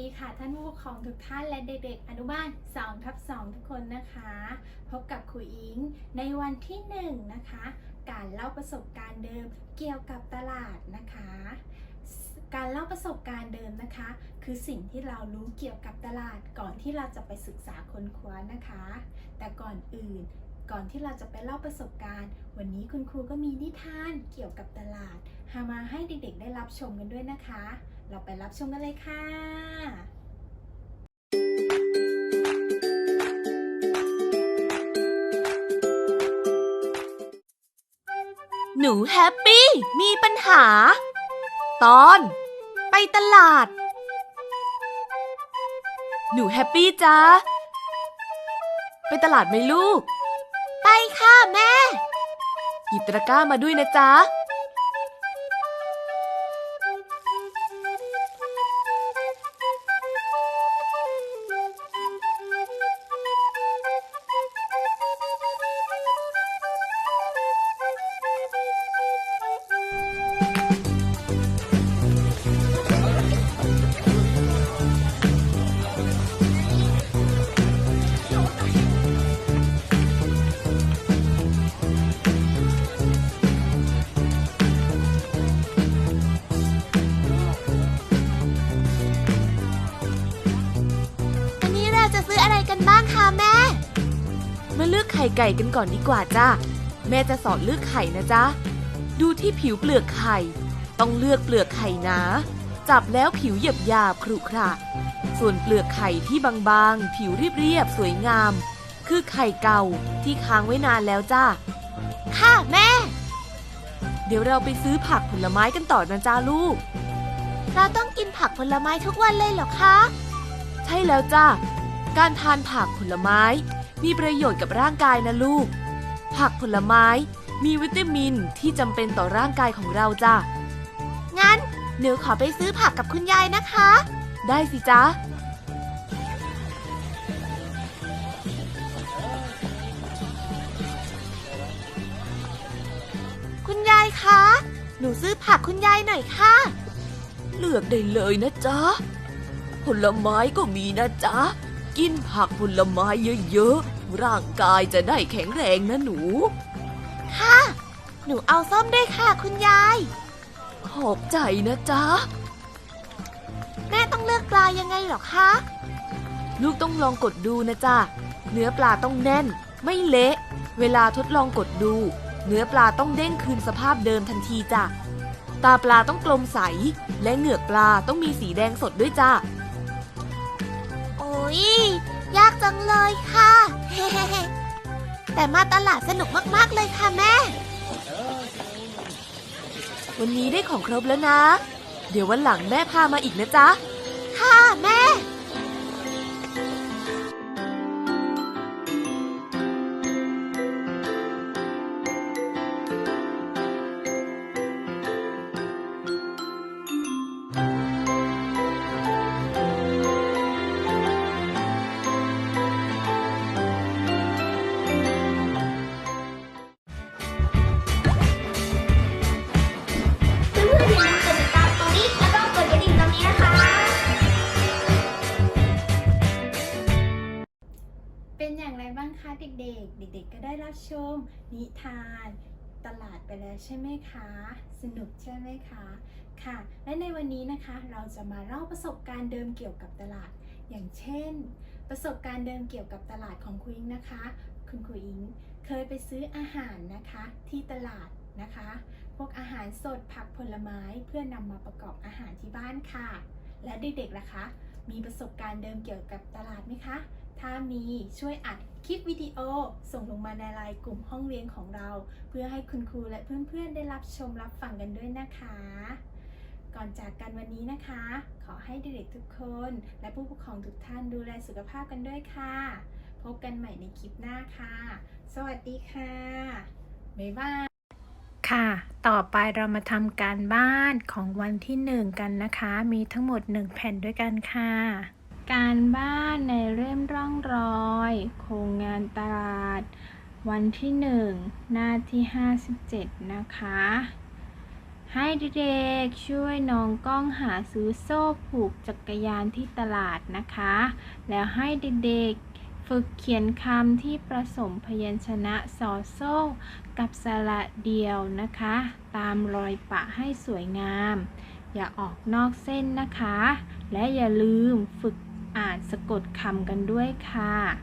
ดีค่ะท่านผู้ปกครองทุกท่านและเด็กๆ อนุบาล2ทับ2ทุกคนนะคะ พบกับครูอิงในวันที่1นะคะ การเล่าประสบการณ์เดิมเกี่ยวกับตลาดนะคะ การเล่าประสบการณ์เดิมนะคะ คือสิ่งที่เรารู้เกี่ยวกับตลาดก่อนที่เราจะไปศึกษาค้นคว้านะคะ แต่ก่อนอื่นก่อนที่เราจะไปเล่าประสบการณ์ วันนี้คุณครูก็มีนิทานเกี่ยวกับตลาดหามาให้เด็กๆ ได้รับชมกันด้วยนะคะ เราไปรับชมกันเลยค่ะหนูแฮปปี้มีปัญหา ตอน ไปตลาด หนูแฮปปี้จ้าไปตลาดไหมลูก ไปค่ะแม่ หยิบตะกร้ามาด้วยนะจ๊ะ กันบ้างคะแม่ มาเลือกไข่ไก่กันก่อนดีกว่าจ้าแม่จะสอนเลือกไข่นะจ๊ะ ดูที่ผิวเปลือกไข่ ต้องเลือกเปลือกไข่หนา จับแล้วผิวหยาบหยาบๆครุขระส่วนเปลือกไข่ที่บางๆ ผิวเรียบๆ สวยงาม คือไข่เก่าที่ค้างไว้นานแล้วจ้าค่ะแม่ เดี๋ยวเราไปซื้อผักผลไม้กันต่อนะจ้าลูก เราต้องกินผักผลไม้ทุกวันเลยเหรอคะ ใช่แล้วจ้า การทานผักผลไม้ มีประโยชน์กับร่างกายนะลูก ผักผลไม้มีวิตามินที่จำเป็นต่อร่างกายของเราจ้างั้นหนูขอไปซื้อผักกับคุณยายนะคะ ได้สิจ๊ะคุณยายคะ หนูซื้อผักคุณยายหน่อยค่ะ เลือกได้เลยนะจ๊ะ ผลไม้ก็มีนะจ๊ะ กินผักผลไม้เยอะๆ ร่างกายจะได้แข็งแรงนะหนู ค่ะ หนูเอาส้มด้วยค่ะคุณยาย ขอบใจนะจ๊ะ แม่ต้องเลือกปลายังไงเหรอคะ ลูกต้องลองกดดูนะจ๊ะ เนื้อปลาต้องแน่น ไม่เละ เวลาทดลองกดดู เนื้อปลาต้องเด้งคืนสภาพเดิมทันทีจ้ะ ตาปลาต้องกลมใส และเหงือกปลาต้องมีสีแดงสดด้วยจ้ะโอ้ ยยากจังเลยค่ะ แต่มาตลาดสนุกมากๆเลยค่ะแม่ วันนี้ได้ของครบแล้วนะ เดี๋ยววันหลังแม่พามาอีกนะจ๊ะ ค่ะแม่ เป็นอย่างไรบ้างคะเด็กๆ เด็กๆ ก็ได้รับชม นิทานตลาดไปแล้วใช่ไหมคะ สนุกใช่ไหมคะ ค่ะ และในวันนี้นะคะเราจะมาเล่าประสบการณ์เดิมเกี่ยวกับตลาด อย่างเช่น ประสบการณ์เดิมเกี่ยวกับตลาดของครูอิงนะคะ คุณครูอิงเคยไปซื้ออาหารนะคะ ที่ตลาดนะคะ พวกอาหารสดผักผลไม้เพื่อนำมาประกอบอาหารที่บ้านค่ะ และเด็กๆล่ะคะ มีประสบการณ์เดิมเกี่ยวกับตลาดไหมคะ ถ้ามีช่วยอัดคลิปวิดีโอส่งลงมาในไลน์กลุ่มห้องเรียนของเรา เพื่อให้คุณครูและเพื่อนๆได้รับชมรับฟังกันด้วยนะคะ ก่อนจากกันวันนี้นะคะ ขอให้เด็กๆทุกคน และผู้ปกครองทุกท่านดูแลสุขภาพกันด้วยค่ะ พบกันใหม่ในคลิปหน้าค่ะ สวัสดีค่ะ บ๊ายบายค่ะ ต่อไปเรามาทำการบ้านของวันที่ 1 กันนะคะ มีทั้งหมด 1 แผ่นด้วยกันค่ะ การบ้านในเล่มร่องรอย โครงงานตลาด วันที่ 1 หน้าที่ 57 นะคะ ให้เด็กๆช่วยน้องกล้องหาซื้อโซ่ผูกจักรยานที่ตลาดนะคะ แล้วให้เด็กๆฝึกเขียนคำที่ผสมพยัญชนะสอโซ่กับสระเดียวนะคะ ตามรอยปะให้สวยงามอย่าออกนอกเส้นนะคะ และอย่าลืมฝึก อ่านสะกดคำกันด้วยค่ะ